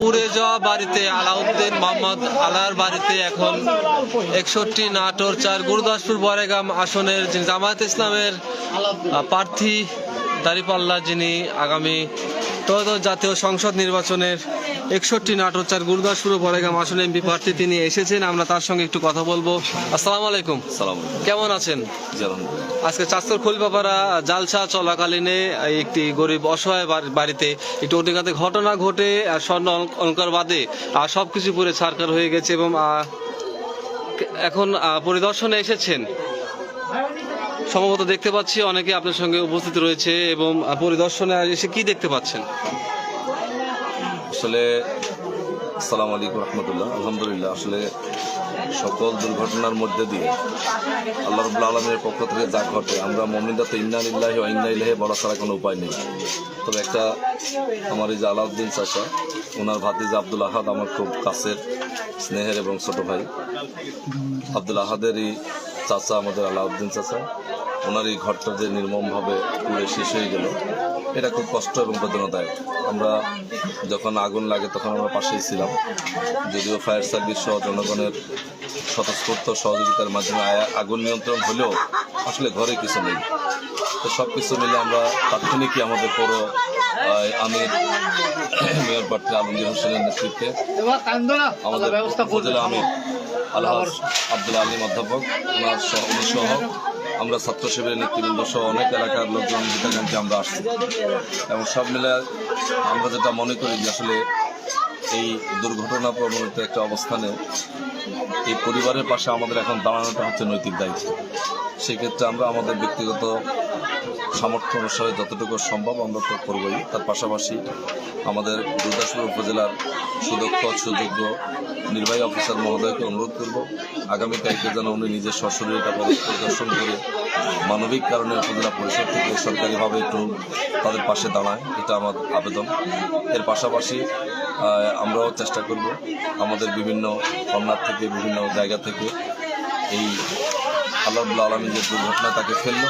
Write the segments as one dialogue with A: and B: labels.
A: পুড়ে যাওয়া বাড়িতে আলাউদ্দিন মোহাম্মদ আলার বাড়িতে এখন একষট্টি নাটোর চার গুরুদাসপুর বরেগাম আসনের যিনি জামায়াত ইসলামের প্রার্থী দাঁড়িপাল্লা যিনি আগামী ত্রয়োদশ জাতীয় সংসদ নির্বাচনের একষট্টি নাটোর চার গুরুদাসপুর ও বরেগাম আসনের এমপি প্রার্থী তিনি এসেছেন। আমরা তার সঙ্গে একটু কথা বলব। আসসালামু আলাইকুম।
B: সালাম
A: কেমন আছেন? আজকে চাস্তর খলিপাপাড়া জালসা চলাকালীনে একটি গরিব অসহায় বাড়ি- বাড়িতে একটি অগ্নিকান্তের ঘটনা ঘটে আর স্বর্ণ অল- অলঙ্কার বাদে আর সবকিছু পুরে ছারকার হয়ে গেছে এবং এখন পরিদর্শনে এসেছেন। সম্ভবত দেখতে পাচ্ছি অনেকে আপনার সঙ্গে উপস্থিত রয়েছে এবং পরিদর্শনে এসে কি দেখতে পাচ্ছেন?
B: আসলে, আসসালামু আলাইকুম রহমতুল্লাহ। আলহামদুলিল্লাহ, আসলে সকল দুর্ঘটনার মধ্যে দিয়ে আল্লাহ রবুল্লা আলমের পক্ষ থেকে যা ঘটে, আমরা মমিন্দা তো ইন্না ইল্লাহি ইন্না ইলাহি বলা ছাড়া কোনো উপায় নেই। তবে একটা আমার এই যে আলাউদ্দিন চাষা ওনার ভাতিজা আব্দুল আহাদ আমার খুব কাছের স্নেহের এবং ছোট ভাই। আব্দুল আহাদেরই চাচা আমাদের আলাউদ্দিন চাচা। ওনার এই ঘরটা যে নির্মমভাবে পুড়ে শেষ হয়ে গেল, এটা খুব কষ্ট এবং বেদনাদায়ক। আমরা যখন আগুন লাগে তখন আমরা পাশেই ছিলাম। যদিও ফায়ার সার্ভিস সহ জনগণের স্বতঃস্ফূর্ত সহযোগিতার মাধ্যমে আগুন নিয়ন্ত্রণ হলেও আসলে ঘরে কিছু নেই। তো সব কিছু মিলে আমরা তাৎক্ষণিকই আমাদের পুরো আমির, মেয়র প্রার্থী আলমগীর হোসেনের নেতৃত্বে আমাদের উপজেলা আমির আলহাজ আব্দুল আলিম অধ্যাপক ওনার সহ আমরা ছাত্র শিবিরের নেতৃবৃন্দ সহ অনেক এলাকার লোকজন গীতাকান্তি আমরা আসছি। এবং সব মিলে আমরা যেটা মনে করি যে আসলে এই দুর্ঘটনা প্রবণিত একটা অবস্থানে এই পরিবারের পাশে আমাদের এখন দাঁড়ানোটা হচ্ছে নৈতিক দায়িত্ব। সেক্ষেত্রে আমরা আমাদের ব্যক্তিগত সামর্থ্য অনুসারে যতটুকু সম্ভব আমরা তো করবই। তার পাশাপাশি আমাদের গুরুদাসপুর উপজেলার সুদক্ষ, সুযোগ্য নির্বাহী অফিসার মহোদয়কে অনুরোধ করব, আগামী তারিখে যেন উনি নিজের সশরীরটা পরিদর্শন করে মানবিক কারণে উপজেলা পরিষদ থেকে সরকারিভাবে একটু তাদের পাশে দাঁড়ায়, এটা আমার আবেদন। এর পাশাপাশি আমরাও চেষ্টা করব আমাদের বিভিন্ন কর্নার থেকে, বিভিন্ন জায়গা থেকে এই আল্লাহ আলমী যে দুর্ঘটনা তাকে ফেলল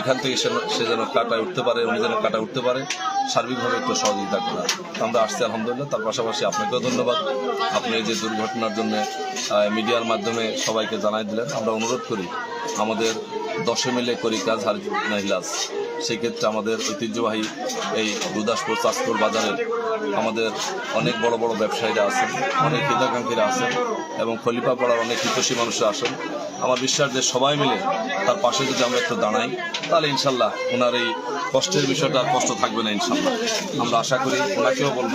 B: এখান থেকে সে যেন কাটা উঠতে পারে, উনি যেন কাটা উঠতে পারে, সার্বিকভাবে একটু সহযোগিতা করা আমরা আসছি আলহামদুলিল্লাহ, তার পাশাপাশি আপনাকেও ধন্যবাদ। আপনি এই যে দুর্ঘটনার জন্য মিডিয়ার মাধ্যমে সবাইকে জানাই দিলেন। আমরা অনুরোধ করি, আমাদের দশে মিলে করি কাজ হার নাহিলাস সেক্ষেত্রে আমাদের ঐতিহ্যবাহী এই গুরুদাসপুর চাঁদপুর বাজারে আমাদের অনেক বড় বড় ব্যবসায়ীরা আছেন, অনেক হিতাকাঙ্ক্ষীরা আছেন এবং খলিফা পাড়ার অনেক হিতসী মানুষরা আসেন আমার বিশ্বাস যে সবাই মিলে তার পাশে যদি আমরা একটু দাঁড়াই, তাহলে ইনশাল্লাহ ওনার এই কষ্টের বিষয়টা আর কষ্ট থাকবে না ইনশাল্লাহ আমরা আশা করি ওনাকেও বলব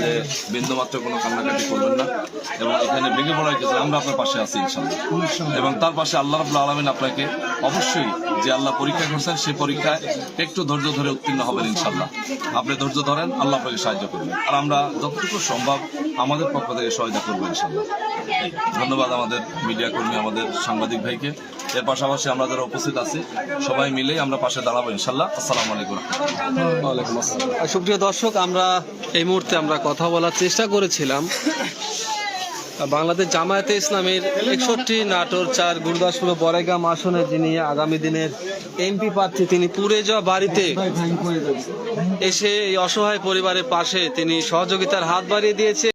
B: যে বিন্দুমাত্র কোনো কান্নাকাটি করবেন না এবং এখানে ভেঙে পড়ার ক্ষেত্রে আমরা আপনার পাশে আছি ইনশাল্লাহ এবং তার পাশে আল্লাহ রবুল্লা আলমিন আপনাকে অবশ্যই যে আল্লাহ পরীক্ষা করছেন সেই পরীক্ষায় একটু ধৈর্য ধরে উত্তীর্ণ হবেন ইনশাল্লাহ আপনি ধৈর্য ধরেন, আল্লাহ আপনাকে সাহায্য করবেন। আর আমরা যতটুকু সম্ভব আমাদের পক্ষ থেকে সহায়তা করব ইনশাল্লাহ ধন্যবাদ আমাদের মিডিয়া কর্মী, আমাদের সাংবাদিক ভাইকে। এর পাশাপাশি আমরা যারা উপস্থিত আছি, সবাই মিলেই আমরা পাশে দাঁড়াবো, ইনশাল্লাহ। আসসালামু আলাইকুম।
A: আসসালাম। সুপ্রিয় দর্শক, আমরা এই মুহূর্তে আমরা কথা বলার চেষ্টা করেছিলাম। বাংলাদেশ জামায়াতে ইসলামের একষট্টি নাটোর চার গুরুদাসপুর বরেগাম আসনে যিনি আগামী দিনের এমপি প্রার্থী, তিনি পুড়ে যাওয়া বাড়িতে এসে এই অসহায় পরিবারের পাশে তিনি সহযোগিতার হাত বাড়িয়ে দিয়েছে।